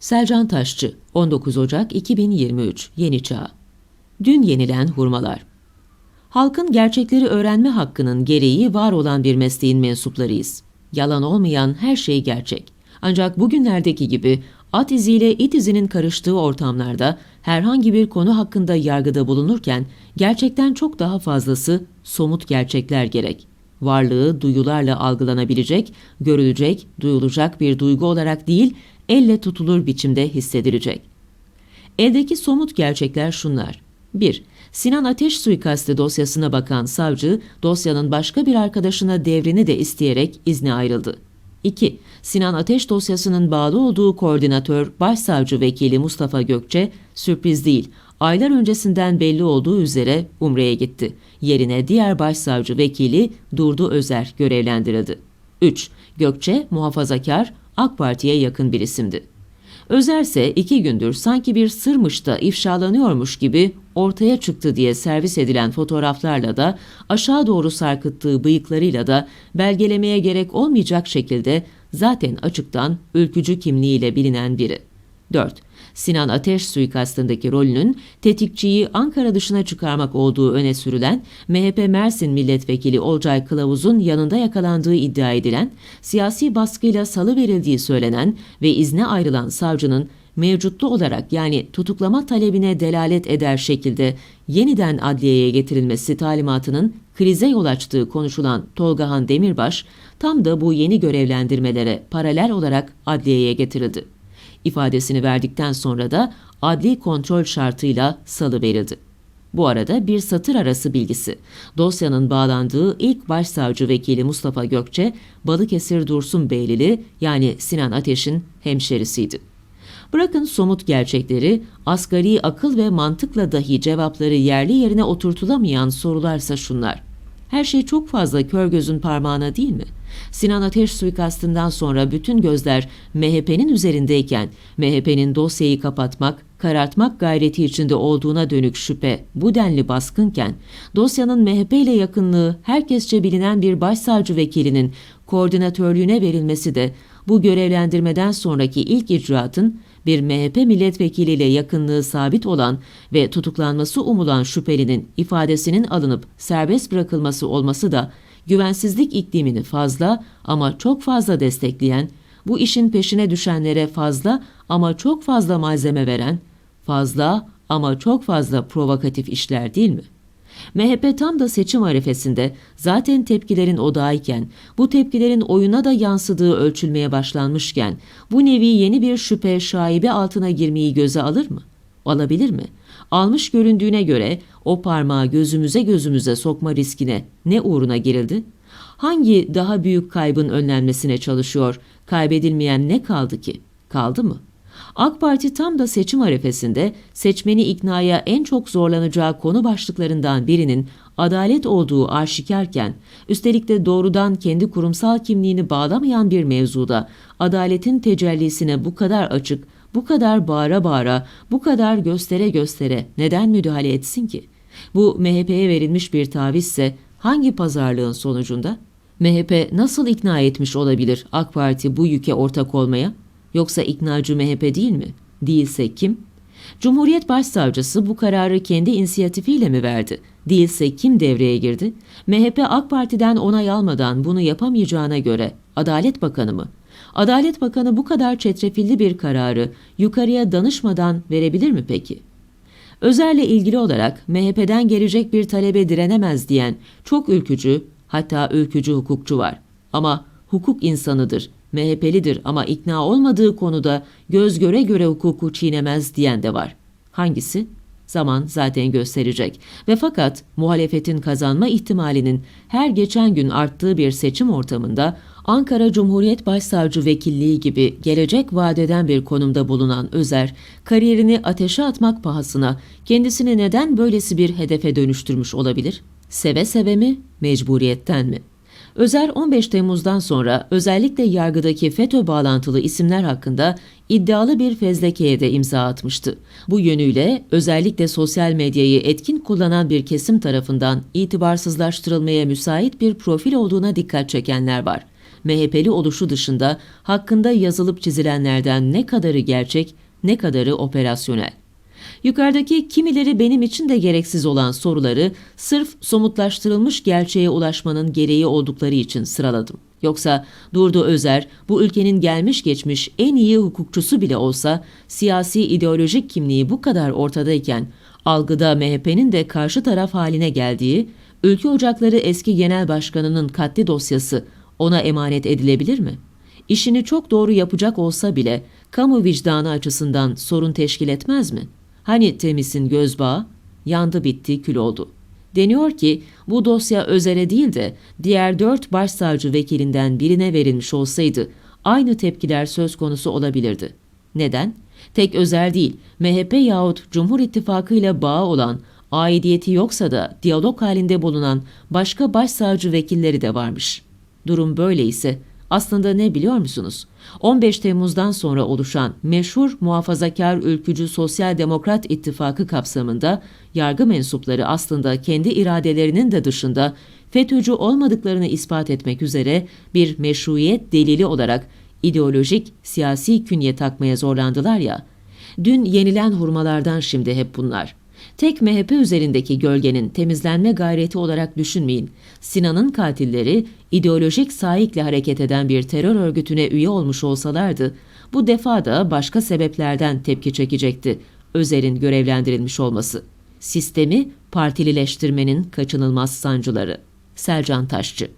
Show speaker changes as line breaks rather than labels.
Selcan Taşçı, 19 Ocak 2023, Yeni Çağ. Dün yenilen hurmalar. Halkın gerçekleri öğrenme hakkının gereği var olan bir mesleğin mensuplarıyız. Yalan olmayan her şey gerçek. Ancak bugünlerdeki gibi at iziyle it izinin karıştığı ortamlarda herhangi bir konu hakkında yargıda bulunurken gerçekten çok daha fazlası somut gerçekler gerek. Varlığı duyularla algılanabilecek, görülecek, duyulacak bir duygu olarak değil, elle tutulur biçimde hissedilecek. Eldeki somut gerçekler şunlar. 1. Sinan Ateş suikasti dosyasına bakan savcı, dosyanın başka bir arkadaşına devrini de isteyerek izne ayrıldı. 2. Sinan Ateş dosyasının bağlı olduğu koordinatör Başsavcı Vekili Mustafa Gökçe, sürpriz değil, aylar öncesinden belli olduğu üzere Umre'ye gitti. Yerine diğer Başsavcı Vekili Durdu Özer görevlendirildi. 3. Gökçe, muhafazakar, AK Parti'ye yakın bir isimdi. Özer ise iki gündür sanki bir sırmış da ifşalanıyormuş gibi ortaya çıktı diye servis edilen fotoğraflarla da aşağı doğru sarkıttığı bıyıklarıyla da belgelemeye gerek olmayacak şekilde zaten açıktan ülkücü kimliğiyle bilinen biri. 4. Sinan Ateş suikastındaki rolünün tetikçiyi Ankara dışına çıkarmak olduğu öne sürülen MHP Mersin Milletvekili Olcay Kılavuz'un yanında yakalandığı iddia edilen, siyasi baskıyla salı verildiği söylenen ve izne ayrılan savcının mevcutlu olarak yani tutuklama talebine delalet eder şekilde yeniden adliyeye getirilmesi talimatının krize yol açtığı konuşulan Tolgahan Demirbaş tam da bu yeni görevlendirmelere paralel olarak adliyeye getirildi ifadesini verdikten sonra da adli kontrol şartıyla salı verildi. Bu arada bir satır arası bilgisi. Dosyanın bağlandığı ilk başsavcı vekili Mustafa Gökçe, Balıkesir Dursun Beylili yani Sinan Ateş'in hemşerisiydi. Bırakın somut gerçekleri, asgari akıl ve mantıkla dahi cevapları yerli yerine oturtulamayan sorularsa şunlar. Her şey çok fazla kör gözün parmağına değil mi? Sinan Ateş suikastından sonra bütün gözler MHP'nin üzerindeyken, MHP'nin dosyayı kapatmak, karartmak gayreti içinde olduğuna dönük şüphe bu denli baskınken, dosyanın MHP ile yakınlığı herkesçe bilinen bir başsavcı vekilinin koordinatörlüğüne verilmesi de bu görevlendirmeden sonraki ilk icraatın bir MHP milletvekiliyle yakınlığı sabit olan ve tutuklanması umulan şüphelinin ifadesinin alınıp serbest bırakılması olması da güvensizlik iklimini fazla ama çok fazla destekleyen, bu işin peşine düşenlere fazla ama çok fazla malzeme veren, fazla ama çok fazla provokatif işler değil mi? MHP tam da seçim arifesinde zaten tepkilerin odağıyken, bu tepkilerin oyuna da yansıdığı ölçülmeye başlanmışken, bu nevi yeni bir şüphe şaibe altına girmeyi göze alır mı? Alabilir mi? Almış göründüğüne göre o parmağı gözümüze gözümüze sokma riskine ne uğruna girildi? Hangi daha büyük kaybın önlenmesine çalışıyor? Kaybedilmeyen ne kaldı ki? Kaldı mı? AK Parti tam da seçim arefesinde seçmeni iknaya en çok zorlanacağı konu başlıklarından birinin adalet olduğu aşikarken, üstelik de doğrudan kendi kurumsal kimliğini bağlamayan bir mevzuda adaletin tecellisine bu kadar açık, bu kadar bağıra bağıra, bu kadar göstere göstere neden müdahale etsin ki? Bu MHP'ye verilmiş bir tavizse hangi pazarlığın sonucunda? MHP nasıl ikna etmiş olabilir AK Parti bu yüke ortak olmaya? Yoksa iknacı MHP değil mi? Değilse kim? Cumhuriyet Başsavcısı bu kararı kendi inisiyatifiyle mi verdi? Değilse kim devreye girdi? MHP AK Parti'den onay almadan bunu yapamayacağına göre Adalet Bakanı mı? Adalet Bakanı bu kadar çetrefilli bir kararı yukarıya danışmadan verebilir mi peki? Özer'le ilgili olarak MHP'den gelecek bir talebe direnemez diyen çok ülkücü, hatta ülkücü hukukçu var. Ama hukuk insanıdır, MHP'lidir ama ikna olmadığı konuda göz göre göre hukuku çiğnemez diyen de var. Hangisi? Zaman zaten gösterecek. Ve fakat muhalefetin kazanma ihtimalinin her geçen gün arttığı bir seçim ortamında Ankara Cumhuriyet Başsavcı Vekilliği gibi gelecek vadeden bir konumda bulunan Özer, kariyerini ateşe atmak pahasına kendisini neden böylesi bir hedefe dönüştürmüş olabilir? Seve seve mi, mecburiyetten mi? Özer 15 Temmuz'dan sonra özellikle yargıdaki FETÖ bağlantılı isimler hakkında iddialı bir fezlekeye de imza atmıştı. Bu yönüyle özellikle sosyal medyayı etkin kullanan bir kesim tarafından itibarsızlaştırılmaya müsait bir profil olduğuna dikkat çekenler var. MHP'li oluşu dışında hakkında yazılıp çizilenlerden ne kadarı gerçek, ne kadarı operasyonel. Yukarıdaki kimileri benim için de gereksiz olan soruları sırf somutlaştırılmış gerçeğe ulaşmanın gereği oldukları için sıraladım. Yoksa Durdu Özer bu ülkenin gelmiş geçmiş en iyi hukukçusu bile olsa siyasi ideolojik kimliği bu kadar ortadayken algıda MHP'nin de karşı taraf haline geldiği, Ülke Ocakları eski genel başkanının katli dosyası ona emanet edilebilir mi? İşini çok doğru yapacak olsa bile kamu vicdanı açısından sorun teşkil etmez mi? Hani Temiz'in gözbağı? Yandı bitti kül oldu. Deniyor ki bu dosya Özer'e değil de diğer dört başsavcı vekilinden birine verilmiş olsaydı aynı tepkiler söz konusu olabilirdi. Neden? Tek Özer değil, MHP yahut Cumhur İttifakı ile bağı olan, aidiyeti yoksa da diyalog halinde bulunan başka başsavcı vekilleri de varmış. Durum böyle ise aslında ne biliyor musunuz? 15 Temmuz'dan sonra oluşan meşhur muhafazakar ülkücü Sosyal Demokrat İttifakı kapsamında yargı mensupları aslında kendi iradelerinin de dışında FETÖ'cü olmadıklarını ispat etmek üzere bir meşruiyet delili olarak ideolojik siyasi künye takmaya zorlandılar ya. Dün yenilen hurmalardan şimdi hep bunlar. Tek MHP üzerindeki gölgenin temizlenme gayreti olarak düşünmeyin. Sinan'ın katilleri ideolojik sahikle hareket eden bir terör örgütüne üye olmuş olsalardı, bu defa da başka sebeplerden tepki çekecekti. Özer'in görevlendirilmiş olması. Sistemi partilileştirmenin kaçınılmaz sancıları. Selcan Taşçı